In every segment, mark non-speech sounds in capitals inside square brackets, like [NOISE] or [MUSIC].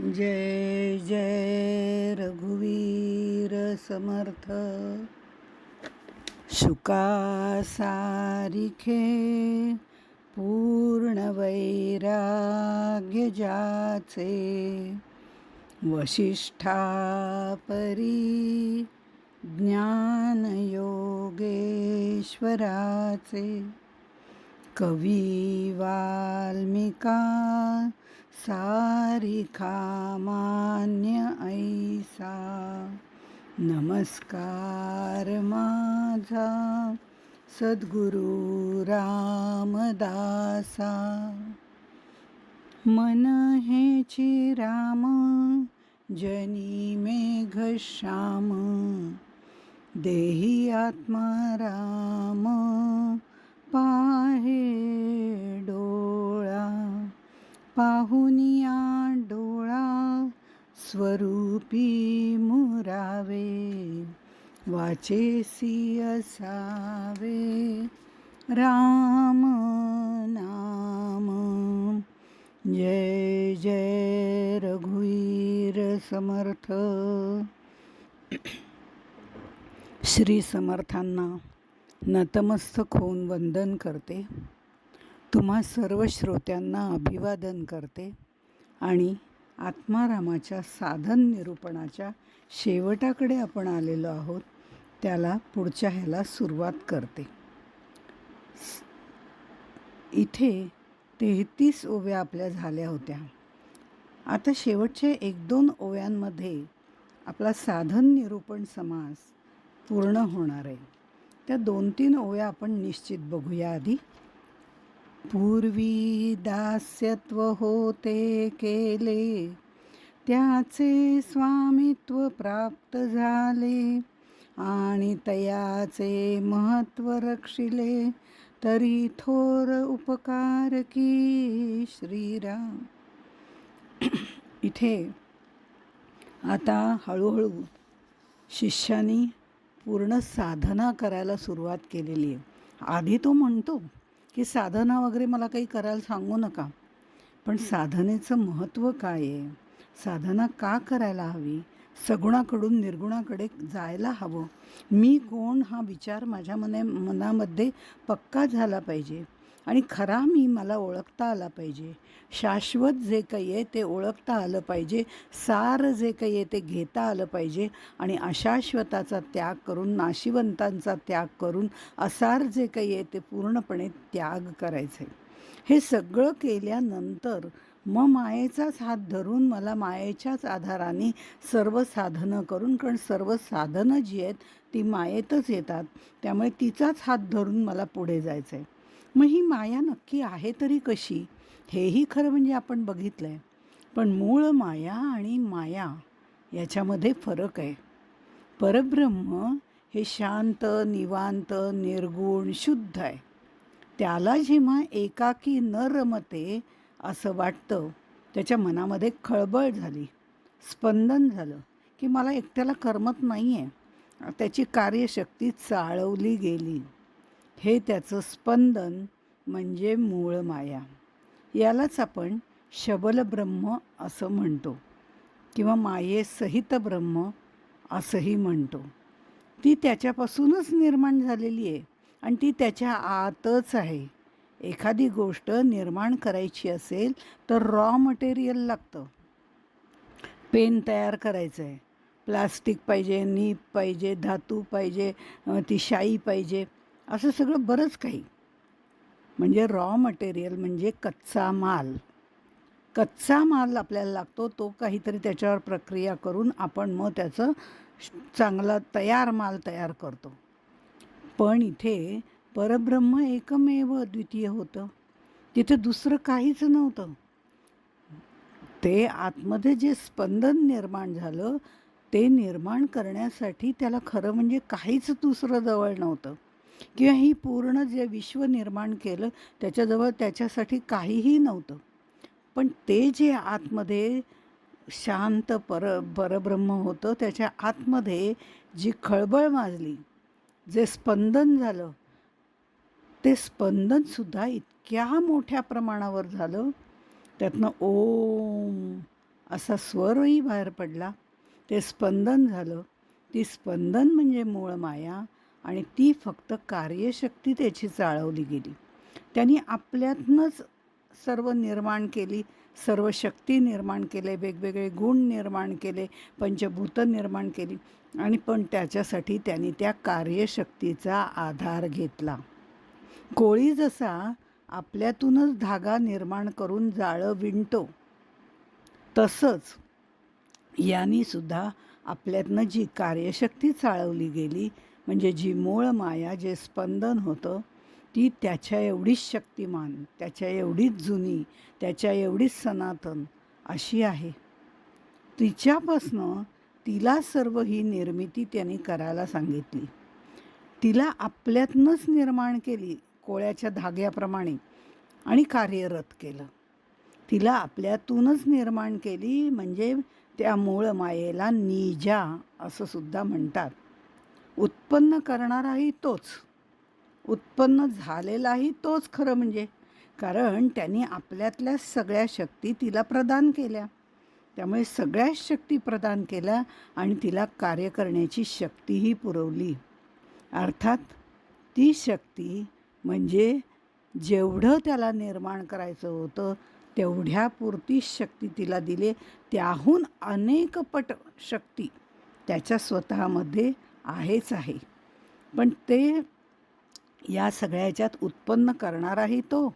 जय जय रघुवीर समर्थ। शुका सारिखे पूर्ण वैराग्य जाचे वशिष्ठा परी ज्ञान योगेश्वराचे कवी वाल्मिका सारिका मान्य ऐसा। नमस्कार माझा। सद्गुरु रामदासा। मन हे राम जनी मेघ श्याम। देही आत्मा राम पाहे पाहुनिया डोळा स्वरूपी मुरावे वाचेसी असावे राम नाम जय जय रघुवीर समर्थ. श्री समर्थांना नतमस्तक होऊन वंदन करते. तुम्हा सर्व श्रोत्यांना अभिवादन करते आणि आत्मारामाच्या साधन निरूपणाच्या शेवटाकडे आपण आलेलो आहोत त्याला पुढच्या ह्याला सुरुवात करते. इथे तेहतीस ओव्या आपल्या झाल्या होत्या. आता शेवटच्या एक दोन ओव्यांमध्ये आपला साधन निरूपण समास पूर्ण होणार आहे. त्या दोन तीन ओव्या आपण निश्चित बघूया आधी. पूर्वी दास्यत्व होते केले. त्याचे स्वामित्व प्राप्त झाले आणि तयाचे महत्त्व रक्षिले. तरी थोर उपकार की श्रीराम. इथे आता हळूहळू शिष्यानी पूर्ण साधना करायला सुरुवात केलेली आहे. आधी तो म्हणतो की साधना वगैरे मला काही करायला सांगू नका. पण साधनेचं महत्त्व काय आहे? साधना का करायला हवी? सगुणाकडून निर्गुणाकडे जायला हवं. मी कोण हा विचार माझ्या मने मनामध्ये पक्का झाला पाहिजे. आणि खरा मी मला ओळखता आला पाहिजे. शाश्वत जे काही आहे ते ओळखता आलं पाहिजे. सार जे काही आहे ते घेता आलं पाहिजे. आणि अशाश्वताचा त्याग करून नाशिवंतांचा त्याग करून असार जे काही आहे ते पूर्णपणे त्याग करायचं. आहे हे सगळं केल्यानंतर मग मायेचाच हात धरून मला मायेच्याच आधाराने सर्व साधनं करून कारण सर्व साधनं जी आहेत ती मायेतच येतात. त्यामुळे तिचाच हात धरून मला पुढे जायचं आहे मग ही माया नक्की आहे तरी कशी? हेही खरं म्हणजे आपण बघितलं आहे पण मूळ माया आणि माया याच्यामध्ये फरक आहे. परब्रह्म हे शांत निवांत निर्गुण शुद्ध आहे. त्याला जेव्हा एकाकी न रमते असं वाटतं त्याच्या मनामध्ये खळबळ झाली स्पंदन झालं की मला एकट्याला करमत नाही आहे त्याची कार्यशक्ती चाळवली गेली. हे त्याचं स्पंदन म्हणजे मूळ माया. यालाच आपण शबल ब्रह्म असं म्हणतो किंवा मायेसहित ब्रह्म असंही म्हणतो. ती त्याच्यापासूनच निर्माण झालेली आहे आणि ती त्याच्या आतच आहे. एखादी गोष्ट निर्माण करायची असेल तर रॉ मटेरियल लागतं. पेन तयार करायचं आहे प्लास्टिक पाहिजे नीप पाहिजे धातू पाहिजे ती शाई पाहिजे. असं सगळं बरंच काही. म्हणजे रॉ मटेरियल म्हणजे कच्चा माल. कच्चा माल आपल्याला लागतो तो काहीतरी त्याच्यावर प्रक्रिया करून आपण मग त्याचं चांगला तयार माल तयार करतो. पण इथे परब्रह्म एकमेव द्वितीय होतं. तिथे दुसरं काहीच नव्हतं. ते आतमध्ये जे स्पंदन निर्माण झालं ते निर्माण करण्यासाठी त्याला खरं म्हणजे काहीच दुसरं जवळ नव्हतं. किंवा ही पूर्ण जे विश्व निर्माण केलं त्याच्याजवळ त्याच्यासाठी काहीही नव्हतं. पण ते जे आतमध्ये शांत पर परब्रह्म होतं त्याच्या आतमध्ये जी खळबळ माजली जे स्पंदन झालं ते स्पंदनसुद्धा इतक्या मोठ्या प्रमाणावर झालं त्यातनं ओम असा स्वरही बाहेर पडला. ते स्पंदन झालं. ती स्पंदन म्हणजे मूळ माया. आणि ती फक्त कार्यशक्ती त्याची चाळवली गेली. त्यांनी आपल्यातनंच सर्व निर्माण केली सर्व शक्ती निर्माण केले वेगवेगळे गुण निर्माण केले पंचभूतं निर्माण केली आणि पण त्याच्यासाठी त्यांनी त्या कार्यशक्तीचा आधार घेतला. कोळी जसा आपल्यातूनच धागा निर्माण करून जाळं विणतो तसंच यांनी सुद्धा आपल्यातनं जी कार्यशक्ती चाळवली गेली म्हणजे जी मूळ माया जे स्पंदन होतं ती त्याच्या एवढीच शक्तिमान त्याच्या एवढीच जुनी त्याच्या एवढीच सनातन अशी आहे. तिच्यापासनं तिला सर्व ही निर्मिती त्यांनी करायला सांगितली. तिला आपल्यातनंच निर्माण केली कोळ्याच्या धाग्याप्रमाणे आणि कार्यरत केलं. तिला आपल्यातूनच निर्माण केली म्हणजे त्या मूळ मायेला निजा असं सुद्धा म्हणतात. उत्पन्न करणाराही तोच. उत्पन्न झालेलाही तोच खरं म्हणजे. कारण त्यांनी आपल्यातल्या सगळ्या शक्ती तिला प्रदान केल्या. त्यामुळे सगळ्याच शक्ती प्रदान केल्या आणि तिला कार्य करण्याची शक्तीही पुरवली. अर्थात ती शक्ती म्हणजे जेवढं त्याला निर्माण करायचं होतं तेवढ्यापुरती शक्ती तिला दिली. त्याहून अनेक पट शक्ती त्याच्या स्वतःमध्ये आहेच आहे. पण ते या सगळ्याच्यात उत्पन्न करणाराही तो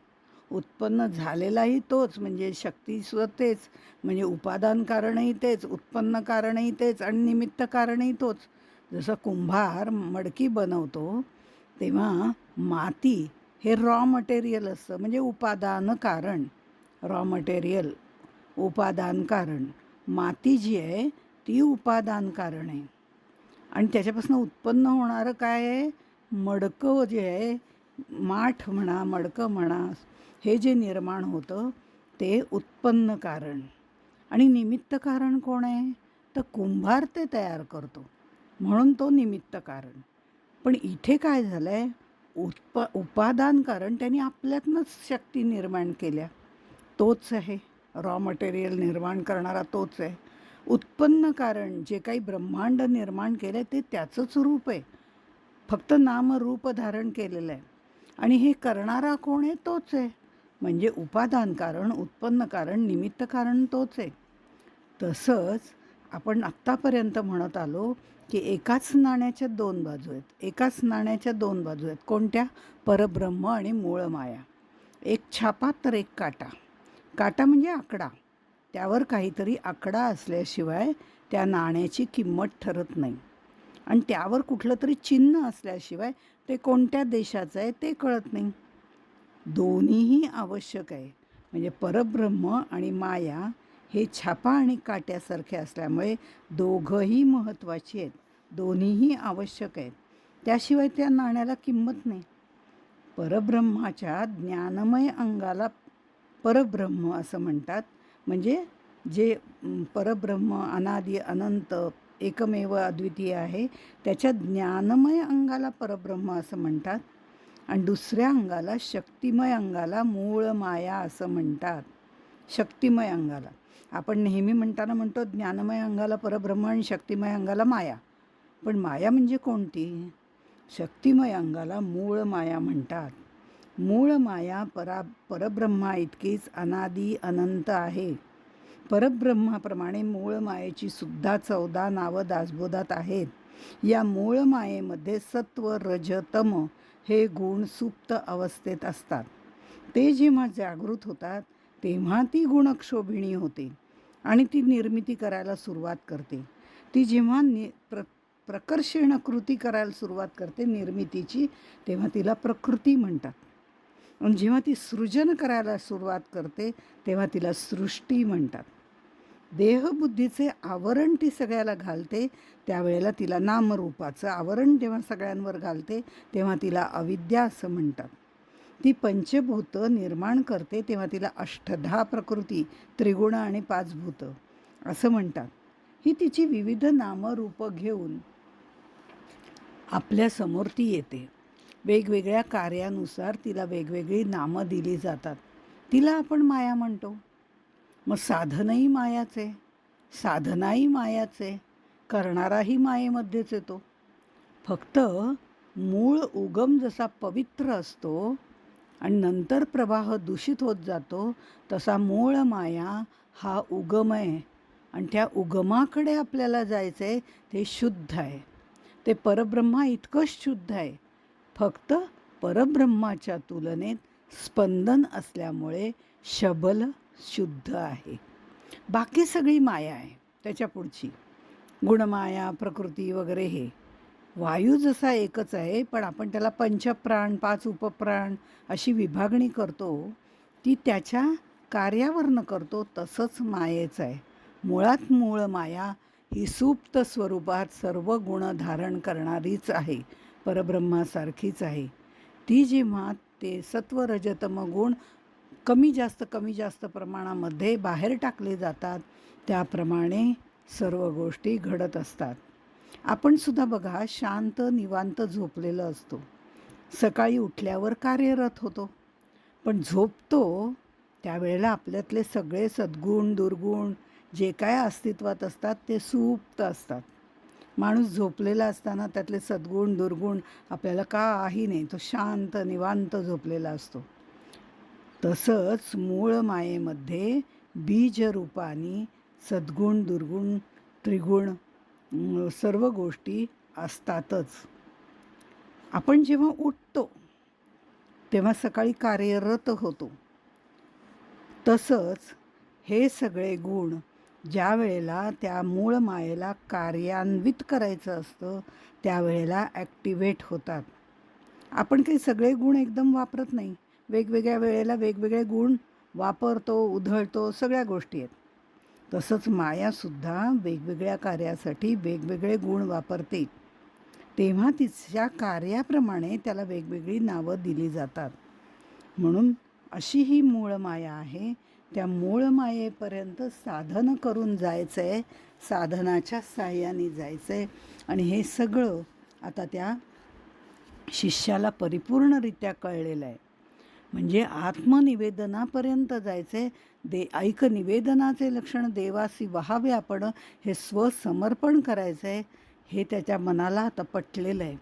उत्पन्न झालेलाही तोच म्हणजे शक्तीसुद्धा तेच म्हणजे उपादान कारणही तेच उत्पन्न कारणही तेच आणि निमित्त कारणही तोच. जसं कुंभार मडकी बनवतो तेव्हा माती हे रॉ मटेरियल असतं म्हणजे उपादान कारण रॉ मटेरियल उपादान कारण. माती जी आहे ती उपादान कारण आहे. आणि त्याच्यापासून उत्पन्न होणारं काय आहे? मडकं जे आहे माठ म्हणा मडकं म्हणा हे जे निर्माण होतं ते उत्पन्न कारण. आणि निमित्त कारण कोण आहे? तर कुंभार ते तयार करतो. म्हणून तो निमित्त कारण. पण इथे काय झालं आहे उत्प उपादान कारण त्यांनी आपल्यातनंच शक्ती निर्माण केल्या. तोच आहे. रॉ मटेरियल निर्माण करणारा तोच आहे. उत्पन्न कारण जे काही ब्रह्मांड निर्माण केलं आहे ते त्याचंच रूप आहे. फक्त नाम रूप धारण केलेलं आहे. आणि हे करणारा कोण आहे? तोच आहे. म्हणजे उपादान कारण उत्पन्न कारण निमित्त कारण तोच आहे. तसंच आपण आत्तापर्यंत म्हणत आलो की एकाच नाण्याच्या दोन बाजू आहेत. एकाच नाण्याच्या दोन बाजू आहेत. कोणत्या? परब्रह्म आणि मूळ माया. एक छापा तर एक काटा. काटा म्हणजे आकडा. त्यावर काहीतरी आकडा असल्याशिवाय त्या नाण्याची किंमत ठरत नाही. आणि त्यावर कुठलं तरी चिन्ह असल्याशिवाय ते कोणत्या देशाचं आहे ते कळत नाही. दोन्हीही आवश्यक आहे. म्हणजे परब्रह्म आणि माया हे छापा आणि काट्यासारखे असल्यामुळे दोघंही महत्त्वाची आहेत. दोन्हीही आवश्यक आहेत. त्याशिवाय त्या नाण्याला किंमत नाही. परब्रह्माच्या ज्ञानमय अंगाला परब्रह्म असं म्हणतात. म्हणजे जे परब्रह्म अनादि अनंत एकमेव अद्वितीय आहे त्याच्या ज्ञानमय अंगाला परब्रह्म असं म्हणतात आणि दुसऱ्या अंगाला शक्तिमय अंगाला मूळ माया असं म्हणतात. शक्तिमय अंगाला. आपण नेहमी म्हणताना म्हणतो ज्ञानमय अंगाला परब्रह्म आणि शक्तिमय अंगाला माया. पण माया म्हणजे कोणती? शक्तिमय अंगाला मूळ माया म्हणतात. मूळ माया परा परब्रह्मा इतकीच अनादी अनंत आहे. परब्रह्माप्रमाणे मूळ मायेची सुद्धा चौदा नावं दासबोधात आहेत. या मूळ मायेमध्ये सत्व रज तम हे गुण सुप्त अवस्थेत असतात. ते जेव्हा जागृत होतात तेव्हा ती गुणक्षोभिणी होते आणि ती निर्मिती करायला सुरुवात करते. ती जेव्हा नि प्र प्रकर्षण कृती करायला सुरुवात करते निर्मितीची तेव्हा तिला प्रकृती म्हणतात. जेव्हा ती सृजन करायला सुरुवात करते तेव्हा तिला सृष्टी म्हणतात. देहबुद्धीचे आवरण ती सगळ्याला घालते त्यावेळेला तिला नामरूपाचं आवरण जेव्हा सगळ्यांवर घालते तेव्हा तिला अविद्या असं म्हणतात. ती पंचभूतं निर्माण करते तेव्हा तिला अष्टधा प्रकृती त्रिगुण आणि पाचभूतं असं म्हणतात. ही तिची विविध नामरूपं घेऊन आपल्यासमोर ती येते. वेगवेगळ्या कार्यानुसार तिला वेगवेगळी नामं दिली जातात. तिला आपण माया म्हणतो. मग साधनही मायाच आहे साधनाही मायाच आहे करणाराही मायेमध्येच येतो. फक्त मूळ उगम जसा पवित्र असतो आणि नंतर प्रवाह दूषित होत जातो तसा मूळ माया हा उगम आहे. आणि त्या उगमाकडे आपल्याला जायचं आहे ते शुद्ध आहे. ते परब्रह्मा इतकंच शुद्ध आहे. फक्त परब्रह्माच्या तुलनेत स्पंदन असल्यामुळे शबल शुद्ध आहे. बाकी सगळी माया आहे. त्याच्या पुढची. गुणमाया प्रकृती वगैरे हे. वायू जसा एकच आहे पण आपण त्याला पंचप्राण पाच उपप्राण अशी विभागणी करतो ती त्याच्या कार्यावरनं करतो तसंच मायेचं आहे. मुळात मूळ माया ही सुप्त स्वरूपात सर्व गुण धारण करणारीच आहे. परब्रह्मासारखीच आहे. ती जेव्हा ते सत्व रजतम गुण कमी जास्त कमी जास्त प्रमाणामध्ये बाहेर टाकले जातात. त्याप्रमाणे सर्व गोष्टी घडत असतात. आपण सुद्धा बघा शांत निवांत झोपलेलं असतो. सकाळी उठल्यावर कार्यरत होतो. पण झोपतो त्यावेळेला आपल्यातले सगळे सद्गुण दुर्गुण जे काय अस्तित्वात असतात ते सुप्त असतात. माणूस झोपलेला असताना त्यातले सद्गुण दुर्गुण आपल्याला काही नाही. तो शांत निवांत झोपलेला असतो. तसंच मूळ मायेमध्ये बीजरूपाने सद्गुण दुर्गुण त्रिगुण सर्व गोष्टी असतातच. आपण जेव्हा उठतो तेव्हा सकाळी कार्यरत होतो. तसंच हे सगळे गुण ज्या वेळेला त्या मूळ मायेला कार्यान्वित करायचं असतं त्यावेळेला ॲक्टिवेट होतात. आपण काही सगळे गुण एकदम वापरत नाही. वेगवेगळ्या वेळेला वेगवेगळे गुण वापरतो उधळतो सगळ्या गोष्टी आहेत. तसंच मायासुद्धा वेगवेगळ्या कार्यासाठी वेगवेगळे गुण वापरते. तेव्हा तिच्या कार्याप्रमाणे त्याला वेगवेगळी नावं दिली जातात. म्हणून अशी ही मूळ माया आहे त्या मूळ मायेपर्यंत साधन करून जायचं आहे साधनाच्या साह्याने जायचं आहे आणि हे सगळं आता त्या शिष्याला परिपूर्णरित्या कळलेलं आहे. म्हणजे आत्मनिवेदनापर्यंत जायचे दे ऐक निवेदनाचे लक्षण देवासी व्हावे आपण हे स्वसमर्पण करायचं आहे हे त्याच्या मनाला आता पटलेलं आहे.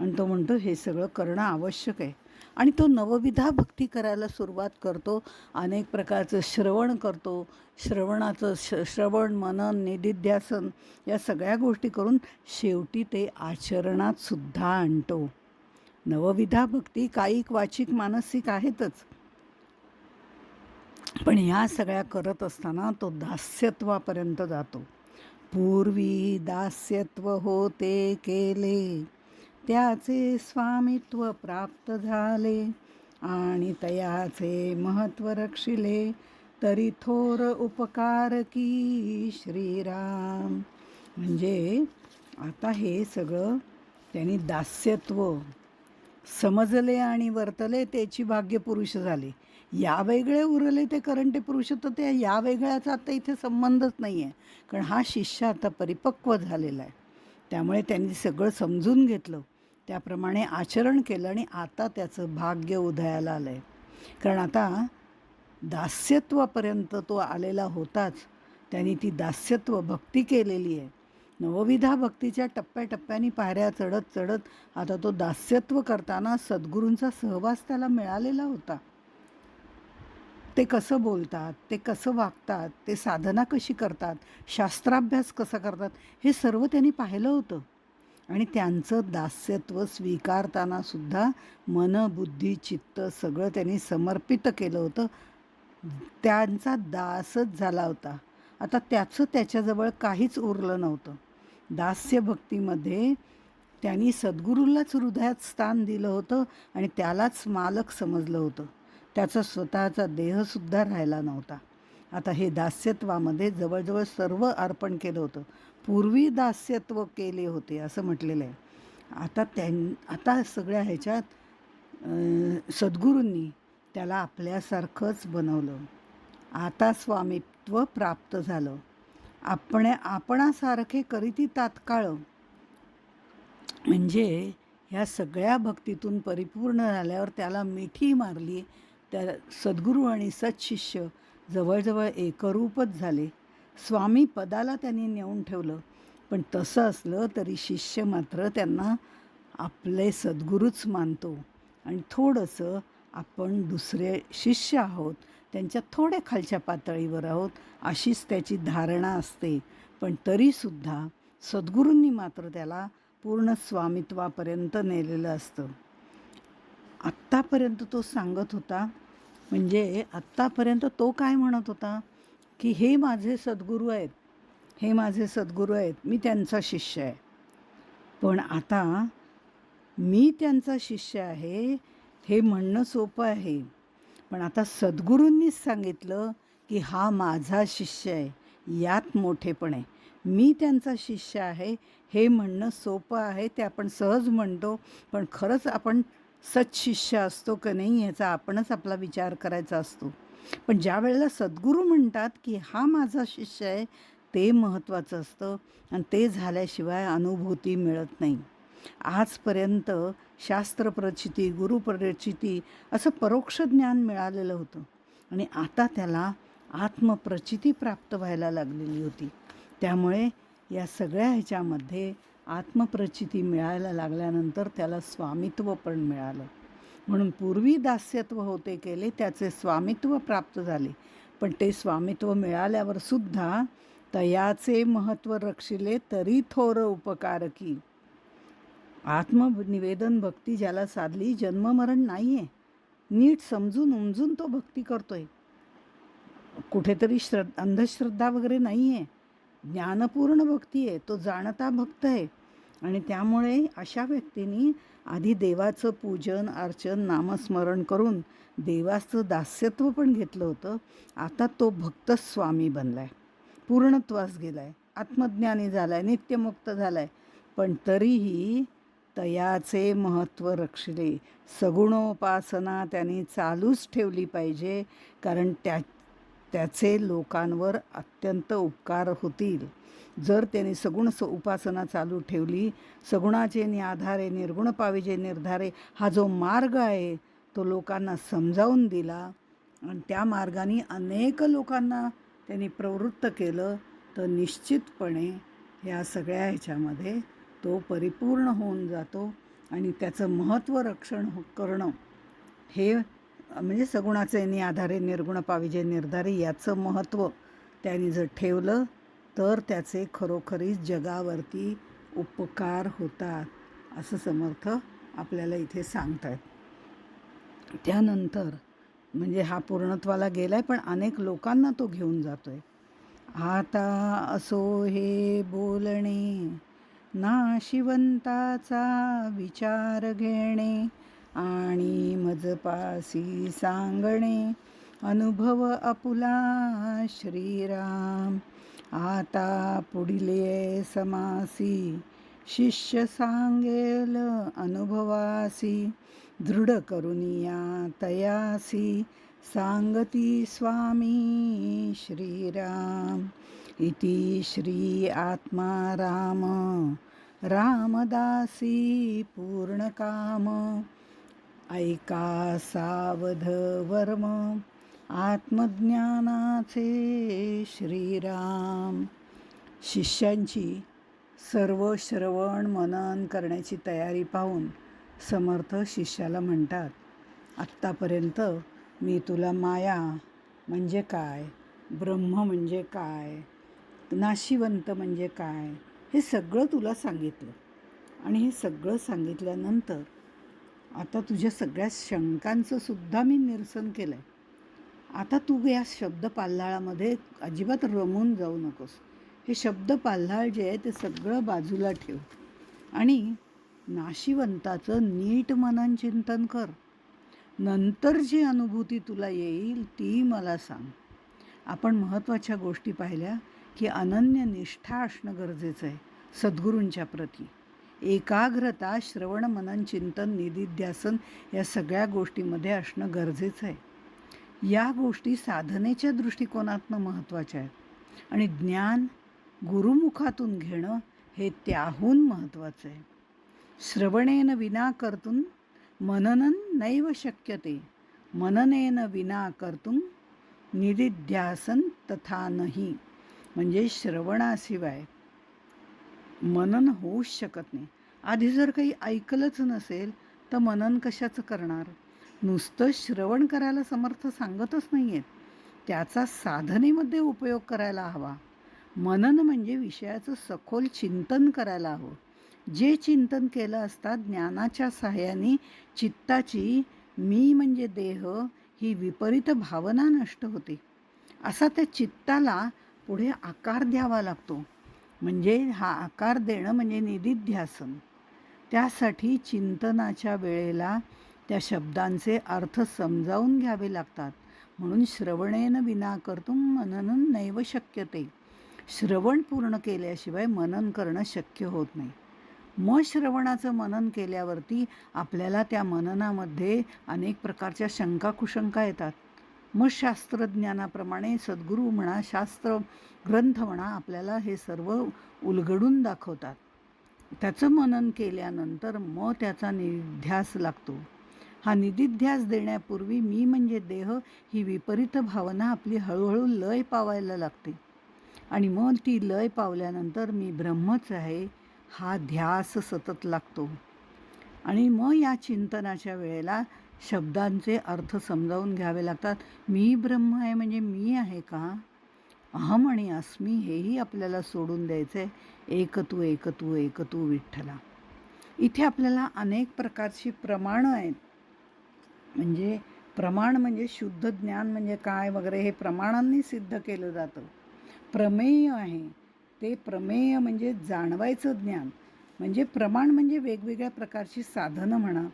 आणि तो म्हणतो हे सगळं करणं आवश्यक आहे. आणि तो नवविधा भक्ती करायला सुरुवात करतो. अनेक प्रकारचं श्रवण करतो. श्रवणाचं श श्रवण मनन निदिध्यासन या सगळ्या गोष्टी करून शेवटी ते आचरणात सुद्धा आणतो. नवविधा भक्ती कायिक वाचिक मानसिक आहेतच. पण ह्या सगळ्या करत असताना तो दास्यत्वापर्यंत जातो. पूर्वी दास्यत्व होते केले. त्याचे स्वामित्व प्राप्त झाले आणि तयाचे महत्त्व रक्षिले. तरी थोर उपकार की श्रीराम. म्हणजे आता हे सगळं त्यांनी दास्यत्व समजले आणि वर्तले त्याची भाग्यपुरुष झाले. या वेगळे उरले ते करंटे पुरुष तर त्या या वेगळ्याचा आता इथे संबंधच नाही आहे कारण हा शिष्य आता परिपक्व झालेला आहे. त्यामुळे त्यांनी सगळं समजून घेतलं. त्याप्रमाणे आचरण केलं आणि आता त्याचं भाग्य उदयाला आलं आहे कारण आता दास्यत्वापर्यंत तो आलेला होताच. त्यांनी ती दास्यत्व भक्ती केलेली आहे. नवविधा भक्तीच्या टप्प्याटप्प्याने पायऱ्या चढत चढत आता तो दास्यत्व करताना सद्गुरूंचा सहवास त्याला मिळालेला होता. ते कसं बोलतात ते कसं वागतात ते साधना कशी करतात शास्त्राभ्यास कसा करतात हे सर्व त्यांनी पाहिलं होतं. आणि त्यांचं दास्यत्व स्वीकारताना सुद्धा मन बुद्धी चित्त सगळं त्यांनी समर्पित केलं होतं. त्यांचा दासच झाला होता. आता त्याचं त्याच्याजवळ काहीच उरलं नव्हतं. दास्य भक्तीमध्ये त्यांनी सद्गुरूलाच हृदयात स्थान दिलं होतं आणि त्यालाच मालक समजलं होतं. त्याचा स्वतःचा देहसुद्धा राहिला नव्हता. आता हे दास्यत्वामध्ये जवळजवळ सर्व अर्पण केलं होतं. पूर्वी दास्यत्व केले होते असं म्हटलेलं आहे. आता त्यां आता सगळ्या ह्याच्यात सद्गुरूंनी त्याला आपल्यासारखंच बनवलं. आता स्वामित्व प्राप्त झालं. आपण आपणासारखे करीती तात्काळ. म्हणजे ह्या सगळ्या भक्तीतून परिपूर्ण झाल्यावर त्याला मिठी मारली त्या सद्गुरू आणि सत्शिष्य जवळजवळ एकरूपच झाले. स्वामी पदाला त्यांनी नेऊन ठेवलं. पण तसं असलं तरी शिष्य मात्र त्यांना आपले सद्गुरूच मानतो. आणि थोडंसं आपण दुसरे शिष्य आहोत त्यांच्या थोड्या खालच्या पातळीवर आहोत अशीच त्याची धारणा असते. पण तरीसुद्धा सद्गुरूंनी मात्र त्याला पूर्ण स्वामित्वापर्यंत नेलेलं असतं. आत्तापर्यंत तो सांगत होता म्हणजे आत्तापर्यंत तो काय म्हणत होता? की हे माझे सद्गुरू आहेत हे माझे सद्गुरू आहेत मी त्यांचा शिष्य आहे. पण आता मी त्यांचा शिष्य आहे हे म्हणणं सोपं आहे. पण आता सद्गुरूंनीच सांगितलं की हा माझा शिष्य आहे यात मोठेपण आहे. मी त्यांचा शिष्य आहे हे म्हणणं सोपं आहे ते आपण सहज म्हणतो पण खरंच आपण सत्शिष्य असतो का नाही याचा आपणच आपला विचार करायचा असतो. पण ज्या वेळेला सद्गुरू म्हणतात की हा माझा शिष्य आहे ते महत्त्वाचं असतं आणि ते झाल्याशिवाय अनुभूती मिळत नाही. आजपर्यंत शास्त्रप्रचिती गुरुप्रचिती असं परोक्ष ज्ञान मिळालेलं होतं आणि आता त्याला आत्मप्रचिती प्राप्त व्हायला लागलेली होती. त्यामुळे या सगळ्या ह्याच्यामध्ये आत्मप्रचिती मिळायला लागल्यानंतर त्याला स्वामित्व पण मिळालं. म्हणून पूर्वी दास्यत्व होते केले त्याचे स्वामित्व प्राप्त झाले. पण ते स्वामित्व मिळाल्यावर सुद्धा तयाचे महत्त्व रक्षिले तरी थोर उपकारकी. आत्मनिवेदन भक्ती ज्याला साधली जन्ममरण नाही आहे नीट समजून उमजून तो भक्ती करतोय. कुठेतरी श्रद्ध अंधश्रद्धा वगैरे नाही आहे ज्ञानपूर्ण भक्ती आहे तो जाणता भक्त आहे. आणि त्यामुळे अशा व्यक्तींनी आधी देवाचं पूजन अर्चन नामस्मरण करून देवाचं दास्यत्व पण घेतलं होतं. आता तो भक्त स्वामी बनला आहे पूर्णत्वास गेला आहे आत्मज्ञानी झाला आहे नित्यमुक्त झाला आहे पण तरीही तयाचे महत्त्व रक्षले. सगुणोपासना त्यांनी चालूच ठेवली पाहिजे कारण त्या त्याचे लोकांवर अत्यंत उपकार होतील. जर त्याने सगुण स उपासना चालू ठेवली सगुणाचे नि आधारे निर्गुण पाविजे निर्धारे हा जो मार्ग आहे तो लोकांना समजावून दिला आणि त्या मार्गाने अनेक लोकांना त्यांनी प्रवृत्त केलं तर निश्चितपणे या सगळ्या ह्याच्यामध्ये तो परिपूर्ण होऊन जातो आणि त्याचं महत्त्व रक्षण हो करणं हे म्हणजे सगुणाचे नि आधारे निर्गुण पाविजे निर्धारे याचं महत्त्व त्यांनी जर ठेवलं तर त्याचे खरोखरीच जगावरती उपकार होतात असं समर्थ आपल्याला इथे सांगत आहेत त्यानंतर म्हणजे हा पूर्णत्वाला गेला आहे पण अनेक लोकांना तो घेऊन जातो आहे आता असो हे बोलणे ना शिवंताचा विचार घेणे आणि मजपासी सांगणे अनुभव अपुला श्रीराम. आता पुढिले समासी शिष्य सांगेल अनुभवासी दृढ करुनिया तयासी सांगती स्वामी श्रीराम। इति श्री आत्मा राम रामदासी पूर्णकाम। ऐका सावध वर्म। आत्मज्ञानाचे श्रीराम. शिष्यांची सर्व श्रवण मनन करण्याची तयारी पाहून समर्थ शिष्याला म्हणतात आत्तापर्यंत मी तुला माया म्हणजे काय ब्रह्म म्हणजे काय नाशिवंत म्हणजे काय हे सगळं तुला सांगितलं. आणि हे सगळं सांगितल्यानंतर आता तुझ्या सगळ्या शंकांचं सुद्धा मी निरसन केलं आहे आता तू या शब्द पाल्हाळामध्ये अजिबात रमून जाऊ नकोस. हे शब्द पाल्हाळ जे आहे ते सगळं बाजूला ठेव. आणि नाशिवंताचं नीट मनन चिंतन कर. नंतर जी अनुभूती तुला येईल ती मला सांग. आपण महत्त्वाच्या गोष्टी पाहिल्या की अनन्य निष्ठा असणं गरजेचं आहे सद्गुरूंच्या प्रती. एकाग्रता श्रवण मनन चिंतन निधिध्यासन या सगळ्या गोष्टीमध्ये असणं गरजेचं आहे. या गोष्टी साधनेच्या दृष्टिकोनातनं महत्त्वाच्या आहेत. आणि ज्ञान गुरुमुखातून घेणं हे त्याहून महत्त्वाचं आहे. श्रवणेन विना कर्तून मननन नैव शक्यते. मननेन विना कर्तुं निदिध्यासन तथा नाही. म्हणजे श्रवणाशिवाय मनन होऊच शकत नाही. आधी जर काही ऐकलंच नसेल तर मनन कशाचं करणार? नुसतं श्रवण करायला समर्थ सांगतच नाही आहेत त्याचा साधनेमध्ये उपयोग करायला हवा. मनन म्हणजे विषयाचं सखोल चिंतन करायला हवं. जे चिंतन केलं असता ज्ञानाच्या सहाय्याने चित्ताची मी म्हणजे देह ही विपरीत भावना नष्ट होते. असा त्या चित्ताला पुढे आकार द्यावा लागतो. म्हणजे हा आकार देणं म्हणजे निदिध्यासन त्यासाठी चिंतनाच्या वेळेला त्या शब्दांचे अर्थ समजावून घ्यावे लागतात. म्हणून श्रवणेन विना कर्तुम मनन नैव शक्यते. श्रवण पूर्ण केल्याशिवाय मनन करणं शक्य होत नाही. मग श्रवणाचं मनन केल्यावरती आपल्याला त्या मननामध्ये अनेक प्रकारच्या शंका कुशंका येतात. मग शास्त्रज्ञानाप्रमाणे सद्गुरू म्हणा शास्त्र ग्रंथ म्हणा आपल्याला हे सर्व उलगडून दाखवतात. त्याचं मनन केल्यानंतर मग त्याचा निध्यास लागतो. हा निधिध्यास देण्यापूर्वी मी म्हणजे देह ही विपरीत भावना आपली हळूहळू लय पावायला लागते. आणि मग ती लय पावल्यानंतर मी ब्रह्मच आहे हा ध्यास सतत लागतो. आणि मग या चिंतनाच्या वेळेला शब्दांचे अर्थ समजावून घ्यावे लागतात. मी ब्रह्म आहे म्हणजे मी आहे का? अहम आणि अस्मी हेही आपल्याला सोडून द्यायचं आहे एक तू एक तू एक तू विठ्ठला. इथे आपल्याला अनेक प्रकारची प्रमाणं आहेत. म्हणजे प्रमाण म्हणजे शुद्ध ज्ञान म्हणजे काय वगैरे हे प्रमाणांनी सिद्ध केलं जातं. प्रमेय आहे. ते प्रमेय म्हणजे जाणवायचं ज्ञान. म्हणजे प्रमाण म्हणजे वेगवेगळ्या प्रकारची साधनं म्हणा.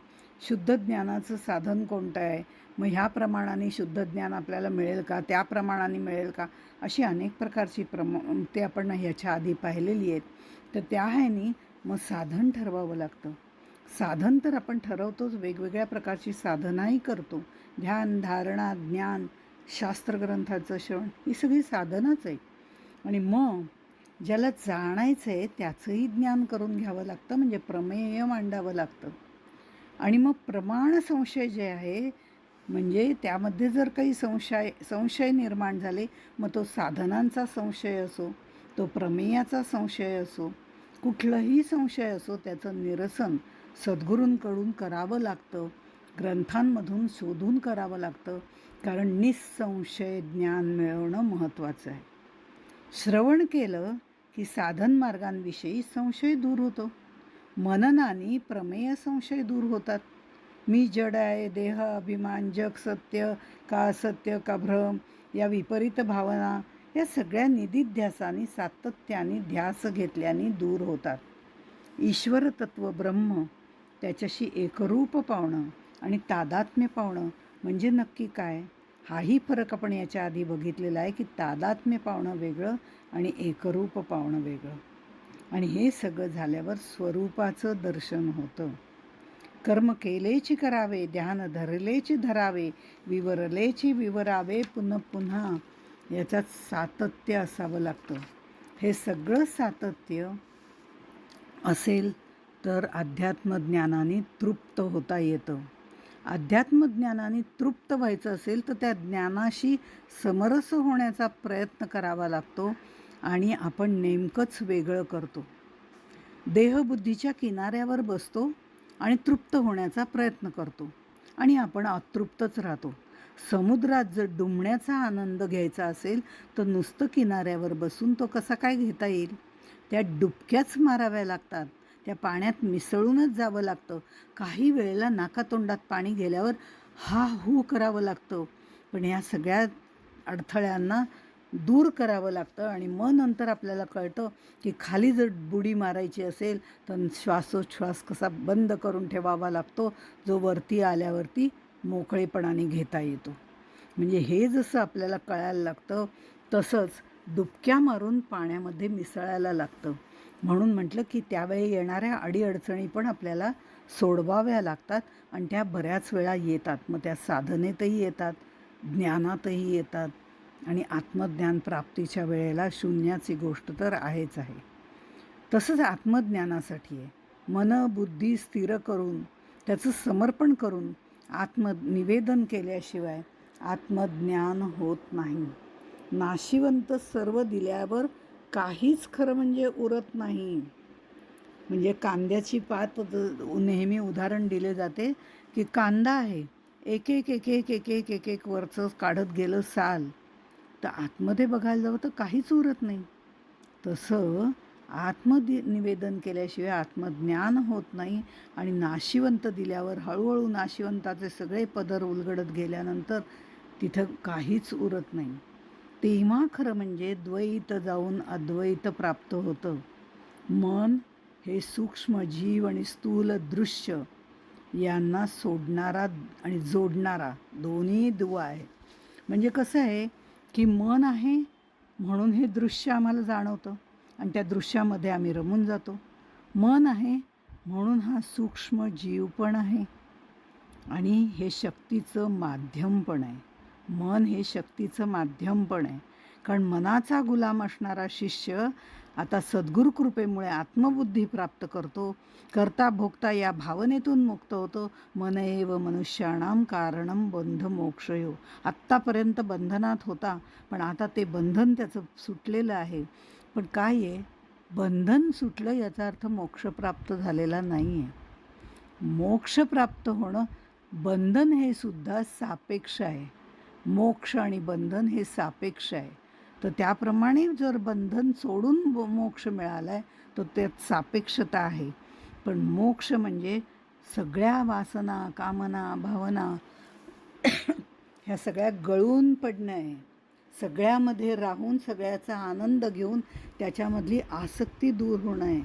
शुद्ध ज्ञानाचं साधन कोणतं आहे? मग ह्या प्रमाणाने शुद्ध ज्ञान आपल्याला मिळेल का? त्या प्रमाणाने मिळेल का? अशी अनेक प्रकारची प्रम ते आपण ह्याच्या आधी पाहिलेली आहेत. तर त्या ह्यानी मग साधन ठरवावं लागतं. साधन तर आपण ठरवतोच वेगवेगळ्या प्रकारची साधनाही करतो. ध्यान धारणा ज्ञान शास्त्रग्रंथाचं श्रवण ही सगळी साधनच आहे आणि मग ज्याला जाणायचं आहे त्याचंही ज्ञान करून घ्यावं लागतं म्हणजे प्रमेय मांडावं लागतं. आणि मग प्रमाण संशय जे आहे म्हणजे त्यामध्ये जर काही संशय संशय निर्माण झाले मग तो साधनांचा संशय असो तो प्रमेयाचा संशय असो कुठलंही संशय असो त्याचं निरसन सद्गुरूंकडून करावं लागतं. ग्रंथांमधून शोधून करावं लागतं. कारण निसंशय ज्ञान मिळवणं महत्त्वाचं आहे. श्रवण केलं की साधन मार्गांविषयी संशय दूर होतो. मननाने प्रमेय संशय दूर होतात. मी जड आहे देह अभिमान जग सत्य का असत्य का भ्रम या विपरीत भावना या सगळ्या निधिध्यासाने सातत्याने ध्यास घेतल्याने दूर होतात. ईश्वर तत्व ब्रह्म त्याच्याशी एकरूप पावणं आणि तादात्म्य पावणं म्हणजे नक्की काय? हाही फरक आपण याच्या आधी बघितलेला आहे की तादात्म्य पावणं वेगळं आणि एकरूप पावणं वेगळं. आणि हे सगळं झाल्यावर स्वरूपाचं दर्शन होतं. कर्म केलेची करावे ध्यान धरलेची धरावे विवरलेची विवरावे पुन्हा पुन्हा याच्यात सातत्य असावं लागतं. हे सगळं सातत्य असेल तर अध्यात्मज्ञानाने तृप्त होता येतं. अध्यात्मज्ञानाने तृप्त व्हायचं असेल तर त्या ज्ञानाशी समरस होण्याचा प्रयत्न करावा लागतो आणि आपण नेमकंच वेगळं करतो. देहबुद्धीच्या किनाऱ्यावर बसतो आणि तृप्त होण्याचा प्रयत्न करतो आणि आपण अतृप्तच राहतो. समुद्रात जर डुंबण्याचा आनंद घ्यायचा असेल तर नुसतं किनाऱ्यावर बसून तो कसा काय घेता येईल? त्या डुबक्याच माराव्या लागतात. त्या पाण्यात मिसळूनच जावं लागतं. काही वेळेला नाकातोंडात पाणी गेल्यावर हा हू करावं लागतं. पण या सगळ्या अडथळ्यांना दूर करावं लागतं आणि मग नंतर आपल्याला कळतं की खाली जर बुडी मारायची असेल तर श्वासोच्छ्वास कसा बंद करून ठेवावा लागतो जो वरती आल्यावरती मोकळेपणाने घेता येतो. म्हणजे हे जसं आपल्याला कळायला लागतं तसंच डुबक्या मारून पाण्यामध्ये मिसळायला लागतं. म्हणून म्हटलं की त्यावेळी येणाऱ्या अडीअडचणी पण आपल्याला सोडवाव्या लागतात आणि त्या बऱ्याच वेळा येतात. मग त्या साधनेतही येतात ज्ञानातही येतात आणि आत्मज्ञान प्राप्तीच्या वेळेला शून्याची गोष्ट तर आहेच आहे. तसंच आत्मज्ञानासाठी आहे. मन बुद्धी स्थिर करून त्याचं समर्पण करून आत्मनिवेदन केल्याशिवाय आत्मज्ञान होत नाही. नाशिवंत सर्व दिल्यावर काहीच खरं म्हणजे उरत नाही. म्हणजे कांद्याची पात नेहमी उदाहरण दिले जाते की कांदा आहे एक एक एक एक एक एक एक एक वरचं काढत गेलं साल तर आतमध्ये बघायला जावं तर काहीच उरत नाही. तसं आत्मदि निवेदन केल्याशिवाय आत्मज्ञान होत नाही आणि नाशिवंत दिल्यावर हळूहळू नाशिवंताचे सगळे पदर उलगडत गेल्यानंतर तिथं काहीच उरत नाही. तेव्हा खरं म्हणजे द्वैत जाऊन अद्वैत प्राप्त होतं. मन हे सूक्ष्म जीव आणि स्थूल दृश्य यांना सोडणारा आणि जोडणारा दोन्ही दुवा आहे. म्हणजे कसं आहे की मन आहे म्हणून हे दृश्य आम्हाला जाणवतं आणि त्या दृश्यामध्ये आम्ही रमून जातो. मन आहे म्हणून हा सूक्ष्म जीव पण आहे आणि हे शक्तीचं माध्यम पण आहे. मन हे शक्तीचं माध्यम पण आहे. कारण मनाचा गुलाम असणारा शिष्य आता सद्गुरू कृपेमुळे आत्मबुद्धी प्राप्त करतो. करता भोगता या भावनेतून मुक्त होतो. मन एव मनुष्याणाम कारणम बंध मोक्षयो. आत्तापर्यंत बंधनात होता पण आता ते बंधन त्याचं सुटलेलं आहे. पण काय आहे? बंधन सुटलं याचा अर्थ मोक्ष प्राप्त झालेला नाही आहे मोक्ष प्राप्त होणं बंधन हे सुद्धा सापेक्ष आहे. मोक्ष आणि बंधन हे सापेक्ष आहे. तर त्याप्रमाणे जर बंधन सोडून मोक्ष मिळाला आहे तर त्यात सापेक्षता आहे. पण मोक्ष म्हणजे सगळ्या वासना कामना भावना [COUGHS] ह्या सगळ्या गळून पडणं आहे. सगळ्यामध्ये राहून सगळ्याचा आनंद घेऊन त्याच्यामधली आसक्ती दूर होणं आहे.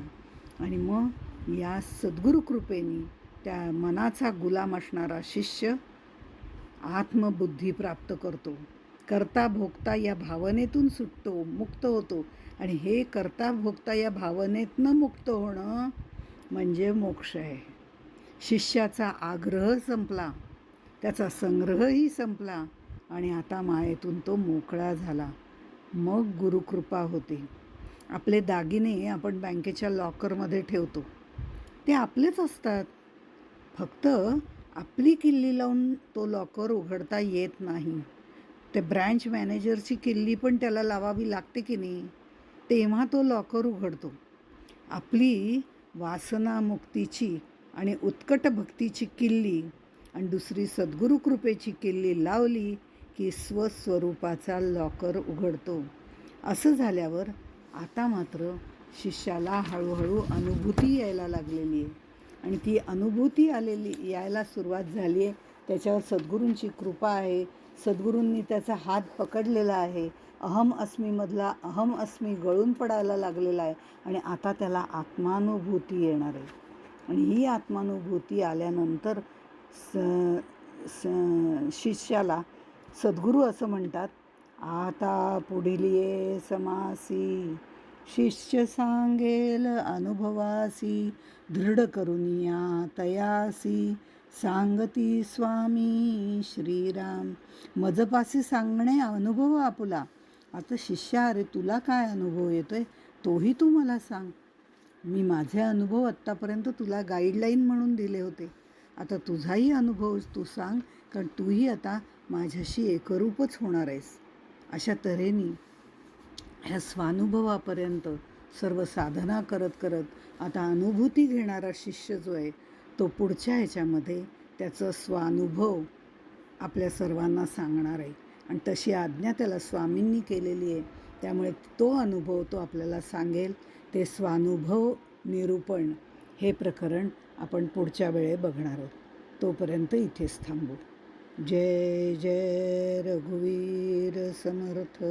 आणि मग या सद्गुरू कृपेनी त्या मनाचा गुलाम असणारा शिष्य आत्मबुद्धी प्राप्त करतो. करता भोगता या भावनेतून सुटतो मुक्त होतो. आणि हे करता भोगता या भावनेतनं मुक्त होणं म्हणजे मोक्ष आहे. शिष्याचा आग्रह संपला त्याचा संग्रहही संपला आणि आता मायेतून तो मोकळा झाला. मग गुरुकृपा होते. आपले दागिने आपण बँकेच्या लॉकरमध्ये ठेवतो. ते आपलेच असतात. फक्त आपली किल्ली लावून तो लॉकर उघडता येत नाही. ते ब्रँच मॅनेजरची किल्ली पण त्याला लावावी लागते की नाही तेव्हा तो लॉकर उघडतो. आपली वासनामुक्तीची आणि उत्कट भक्तीची किल्ली आणि दुसरी सद्गुरू कृपेची किल्ली लावली की स्वस्वरूपाचा लॉकर उघडतो. असं झाल्यावर आता मात्र शिष्याला हळूहळू अनुभूती यायला लागलेली आहे. आणि ती अनुभूती आलेली यायला सुरुवात झाली आहे. त्याच्यावर सद्गुरूंची कृपा आहे. सद्गुरूंनी त्याचा हात पकडलेला आहे. अहम अस्मीमधला अहम अस्मी गळून पडायला लागलेला आहे आणि आता त्याला आत्मानुभूती येणार आहे. आणि ही आत्मानुभूती आल्यानंतर स स शिष्याला सद्गुरू असं म्हणतात आता पुढील ये समासी. शिष्य सांगेल अनुभवासी दृढ करुनिया तयासी। सांगती स्वामी श्रीराम। मजपासी सांगणे अनुभव आपला. आता शिष्या अरे तुला काय अनुभव येतोय? तोही तू मला सांग. मी माझे अनुभव आत्तापर्यंत तुला गाईडलाईन म्हणून दिले होते. आता तुझाही अनुभव तू सांग कारण तूही आता माझ्याशी एकरूपच होणार आहेस. अशा तऱ्हेने ह्या स्वानुभवापर्यंत सर्व साधना करत करत आता अनुभूती घेणारा शिष्य जो आहे तो पुढच्या ह्याच्यामध्ये त्याचं स्वानुभव आपल्या सर्वांना सांगणार आहे. आणि तशी आज्ञा त्याला स्वामींनी केलेली आहे. त्यामुळे तो अनुभव तो आपल्याला सांगेल. ते स्वानुभव निरूपण हे प्रकरण आपण पुढच्या वेळे बघणार आहोत. तोपर्यंत इथेच थांबू. जय जय रघुवीर समर्थ.